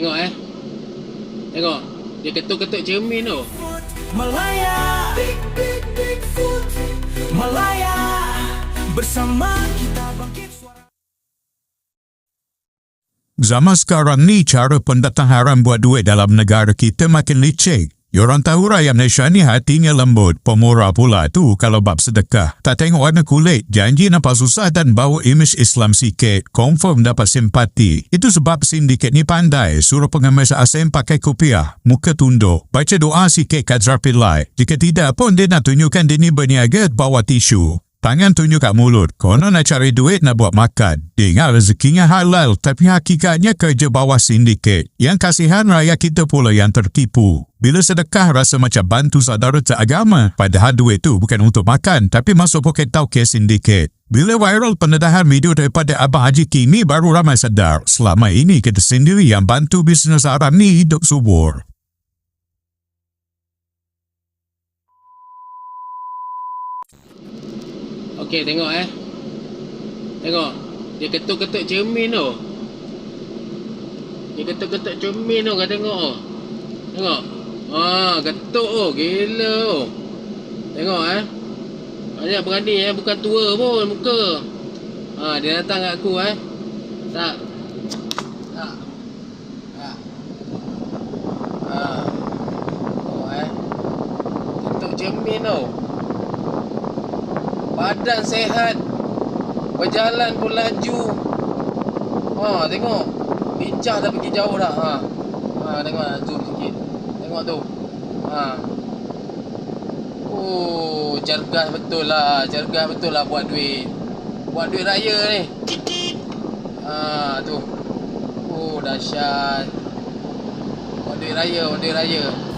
Tengok eh. Tengok. Dia ketuk-ketuk cermin tu. Malaya Big Big Bigfoot Malaya Bersama kita bangkit suara Zaman sekarang ni cara pendatangaran buat duit dalam negara kita makin licik. Yorang tahu rakyat Malaysia ni hatinya lembut, pemurah pula tu kalau bab sedekah. Tak tengok warna kulit, janji nampak susah dan bawa imej Islam sikit, confirm dapat simpati. Itu sebab sindiket ni pandai, suruh pengemis asing pakai kopiah, muka tunduk, baca doa sikit kat Zrapilai. Jika tidak pun dia nak tunjukkan dia ni berniaga bawa tisu. Tangan tunjuk kat mulut. Konon nak cari duit nak buat makan. Dia ingat rezekinya halal tapi hakikatnya kerja bawah sindiket. Yang kasihan rakyat kita pula yang tertipu. Bila sedekah rasa macam bantu saudara seagama. Padahal duit tu bukan untuk makan tapi masuk poket tauke sindiket. Bila viral pendedahan video daripada Abang Haji Kimi baru ramai sedar. Selama ini kita sendiri yang bantu bisnes haram ni hidup subur. Okey, tengok eh. Tengok. Dia ketuk-ketuk cermin tu. Dia ketuk-ketuk cermin tu kau tengok tu. Tengok. Ah, ketuk tu. Gila tu. Tengok eh. Banyak berani eh. Bukan tua pun muka. Ha, dia datang kat aku eh. Tak. Tak. Tak. Ha. Tengok eh. Ketuk cermin tu. Badan sehat. Berjalan pun laju. Ha tengok. Lincah dah pergi jauh dah. Ha. Ha tengok lah zoom sikit. Tengok tu. Ha. Oh Cergas betul lah. Cergas betul lah buat duit. Buat duit raya ni. Ha tu. Oh dahsyat. Buat duit raya Buat duit raya